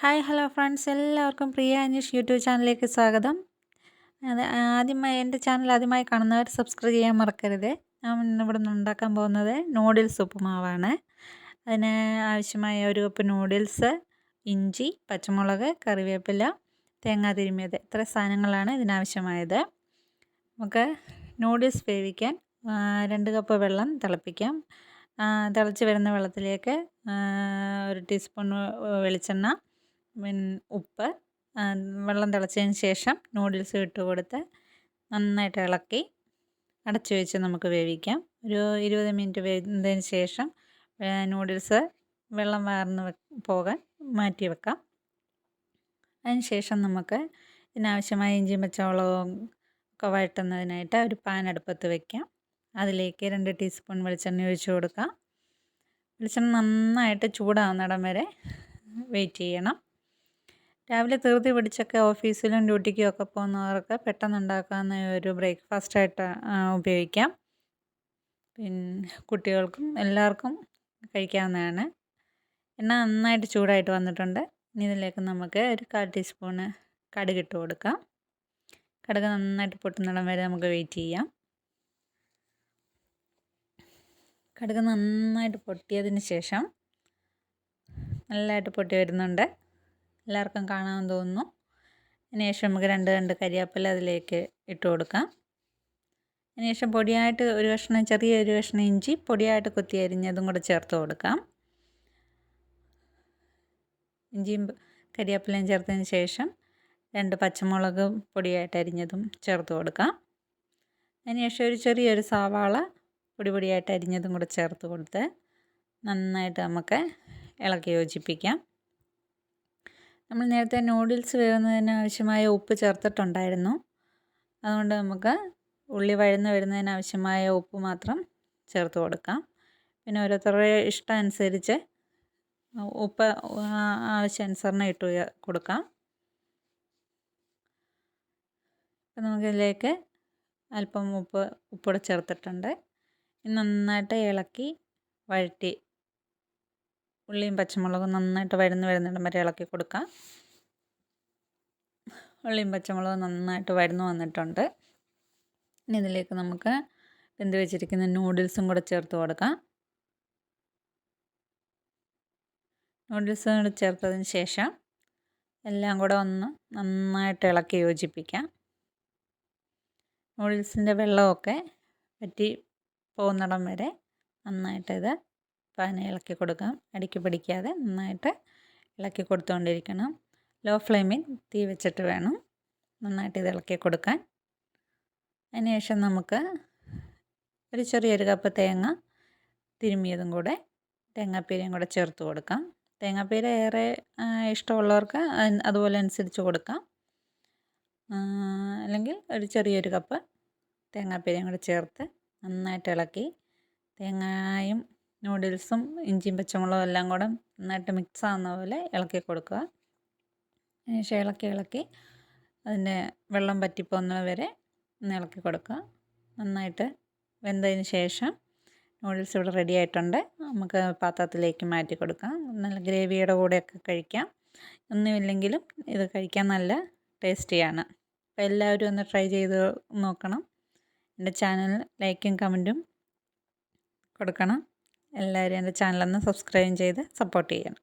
Hi hello friends. എല്ലാവർക്കും പ്രിയ Aneesh YouTube ചാനലിലേക്ക് സ്വാഗതം. അത് ആദ്യമായി എന്റെ ചാനൽ ആദ്യമായി കാണുന്നവർ സബ്സ്ക്രൈബ് ചെയ്യാൻ മറക്കരുത്. ഞാൻ ഇവിടെ നിന്ന് ഉണ്ടാക്കാൻ പോകുന്നത് നൂഡിൽസ് ഉപ്പുമാവാണ്. അതിന് ആവശ്യമായ ഒരു കപ്പ് നൂഡിൽസ് ഇഞ്ചി പച്ചമുളക് കറിവേപ്പില തേങ്ങ തിരുമിയത് ഇത്ര സാധനങ്ങളാണ് ഇതിനാവശ്യമായത്. നമുക്ക് നൂഡിൽസ് വേവിക്കാൻ രണ്ട് കപ്പ് വെള്ളം തിളപ്പിക്കാം. തിളച്ച് വരുന്ന വെള്ളത്തിലേക്ക് ഒരു ടീസ്പൂൺ വെളിച്ചെണ്ണ ഉപ്പ് വെള്ളം തിളച്ചതിന് ശേഷം നൂഡിൽസ് ഇട്ട് കൊടുത്ത് നന്നായിട്ട് ഇളക്കി അടച്ചു വെച്ച് നമുക്ക് വേവിക്കാം. ഒരു ഇരുപത് മിനിറ്റ് വേവിച്ചതിന് ശേഷം നൂഡിൽസ് വെള്ളം വാർന്ന് പോകാൻ മാറ്റി വെക്കാം. അതിന് ശേഷം നമുക്ക് ഇതിനാവശ്യമായ ഇഞ്ചി പച്ചമുളകും ഒക്കെ വഴറ്റുന്നതിനായിട്ട് ഒരു പാൻ അടുപ്പത്ത് വെക്കാം. അതിലേക്ക് രണ്ട് ടീസ്പൂൺ വെളിച്ചെണ്ണ ഒഴിച്ചു കൊടുക്കാം. വെളിച്ചെണ്ണ നന്നായിട്ട് ചൂടാവുന്നിടം വരെ വെയിറ്റ് ചെയ്യണം. രാവിലെ തീർത്തി പിടിച്ചൊക്കെ ഓഫീസിലും ഡ്യൂട്ടിക്കും ഒക്കെ പോകുന്നവർക്ക് പെട്ടെന്ന് ഉണ്ടാക്കാവുന്ന ഒരു ബ്രേക്ക്ഫാസ്റ്റായിട്ട് ഉപയോഗിക്കാം. പിന്നെ കുട്ടികൾക്കും എല്ലാവർക്കും കഴിക്കാവുന്നതാണ്. എണ്ണ നന്നായിട്ട് ചൂടായിട്ട് വന്നിട്ടുണ്ട്. ഇനി ഇതിലേക്ക് നമുക്ക് ഒരു കാൽ ടീസ്പൂണ് കടുക് ഇട്ട് കൊടുക്കാം. കടുക് നന്നായിട്ട് പൊട്ടുന്നിടം വരെ നമുക്ക് വെയിറ്റ് ചെയ്യാം. കടുക് നന്നായിട്ട് പൊട്ടിയതിന് ശേഷം നല്ലതായിട്ട് പൊട്ടി വരുന്നുണ്ട്. എല്ലാവർക്കും കാണാൻ തോന്നുന്നു. അതിനുശേഷം നമുക്ക് രണ്ട് രണ്ട് കരിയാപ്പില അതിലേക്ക് ഇട്ട് കൊടുക്കാം. അതിനുശേഷം പൊടിയായിട്ട് ഒരു കഷ്ണം ചെറിയ ഒരു കഷ്ണം ഇഞ്ചി പൊടിയായിട്ട് കൊത്തി അരിഞ്ഞതും കൂടെ ചേർത്ത് കൊടുക്കാം. ഇഞ്ചിയും കരിയാപ്പിലയും ചേർത്തതിന് ശേഷം രണ്ട് പച്ചമുളക് പൊടിയായിട്ട് അരിഞ്ഞതും ചേർത്ത് കൊടുക്കാം. അതിനുശേഷം ഒരു ചെറിയൊരു സവാള പൊടി പൊടിയായിട്ട് അരിഞ്ഞതും കൂടെ ചേർത്ത് കൊടുത്ത് നന്നായിട്ട് നമുക്ക് ഇളക്കി യോജിപ്പിക്കാം. നമ്മൾ നേരത്തെ നൂഡിൽസ് വേവുന്നതിന് ആവശ്യമായ ഉപ്പ് ചേർത്തിട്ടുണ്ടായിരുന്നു. അതുകൊണ്ട് നമുക്ക് ഉള്ളി വഴന്ന് വരുന്നതിന് ആവശ്യമായ ഉപ്പ് മാത്രം ചേർത്ത് കൊടുക്കാം. പിന്നെ ഓരോരുത്തരുടെ ഇഷ്ടം അനുസരിച്ച് ഉപ്പ് ആവശ്യാനുസരണം ഇട്ട് കൊടുക്കാം. അപ്പം നമുക്കിതിലേക്ക് അല്പം ഉപ്പ് ഉപ്പൂടെ ചേർത്തിട്ടുണ്ട്. നന്നായിട്ട് ഇളക്കി വഴറ്റി ഉള്ളിയും പച്ചമുളകും നന്നായിട്ട് വഴന്ന് വരുന്നിടം വരെ ഇളക്കി കൊടുക്കാം. ഉള്ളിയും പച്ചമുളകും നന്നായിട്ട് വഴന്ന് വന്നിട്ടുണ്ട്. ഇനി ഇതിലേക്ക് നമുക്ക് വെന്ത് വെച്ചിരിക്കുന്ന നൂഡിൽസും കൂടെ ചേർത്ത് കൊടുക്കാം. നൂഡിൽസും കൂടെ ചേർത്തതിന് ശേഷം എല്ലാം കൂടെ ഒന്ന് നന്നായിട്ട് ഇളക്കി യോജിപ്പിക്കാം. നൂഡിൽസിന്റെ വെള്ളമൊക്കെ പറ്റി പോകുന്നിടം വരെ നന്നായിട്ട് പാന ഇളക്കി കൊടുക്കാം. അടിക്ക് പിടിക്കാതെ നന്നായിട്ട് ഇളക്കി കൊടുത്തുകൊണ്ടിരിക്കണം ലോ ഫ്ലെയിമിൽ തീ വെച്ചിട്ട് വേണം നന്നായിട്ട് ഇത് ഇളക്കി കൊടുക്കാൻ. അതിനുശേഷം നമുക്ക് ഒരു ചെറിയൊരു കപ്പ് തേങ്ങ തിരുമ്മിയതും കൂടെ തേങ്ങാപ്പീരയും കൂടെ ചേർത്ത് കൊടുക്കാം. തേങ്ങാപ്പീര ഏറെ ഇഷ്ടമുള്ളവർക്ക് അതുപോലെ അനുസരിച്ച് കൊടുക്കാം. അല്ലെങ്കിൽ ഒരു ചെറിയൊരു കപ്പ് തേങ്ങാപ്പീരയും കൂടെ ചേർത്ത് നന്നായിട്ട് ഇളക്കി തേങ്ങായും നൂഡിൽസും ഇഞ്ചിയും പച്ചമുളകും എല്ലാം കൂടെ നന്നായിട്ട് മിക്സ് ആവുന്ന പോലെ ഇളക്കി കൊടുക്കുക. അതിനുശേഷം ഇളക്കി ഇളക്കി അതിന്റെ വെള്ളം പറ്റിപ്പോകുന്നത് വരെ ഇളക്കി കൊടുക്കുക. നന്നായിട്ട് വെന്തതിന് ശേഷം നൂഡിൽസ് ഇവിടെ റെഡി ആയിട്ടുണ്ട്. നമുക്ക് പാത്രത്തിലേക്ക് മാറ്റി കൊടുക്കാം. നല്ല ഗ്രേവിയുടെ കൂടെയൊക്കെ കഴിക്കാം. ഒന്നുമില്ലെങ്കിലും ഇത് കഴിക്കാൻ നല്ല ടേസ്റ്റിയാണ്. അപ്പോൾ എല്ലാവരും ഒന്ന് ട്രൈ ചെയ്ത് നോക്കണം. എന്റെ ചാനൽ ലൈക്കും കമന്റും കൊടുക്കണം. എല്ലാവരും എന്റെ ചാനലൊന്ന് സബ്സ്ക്രൈബ് ചെയ്ത് സപ്പോർട്ട് ചെയ്യണം.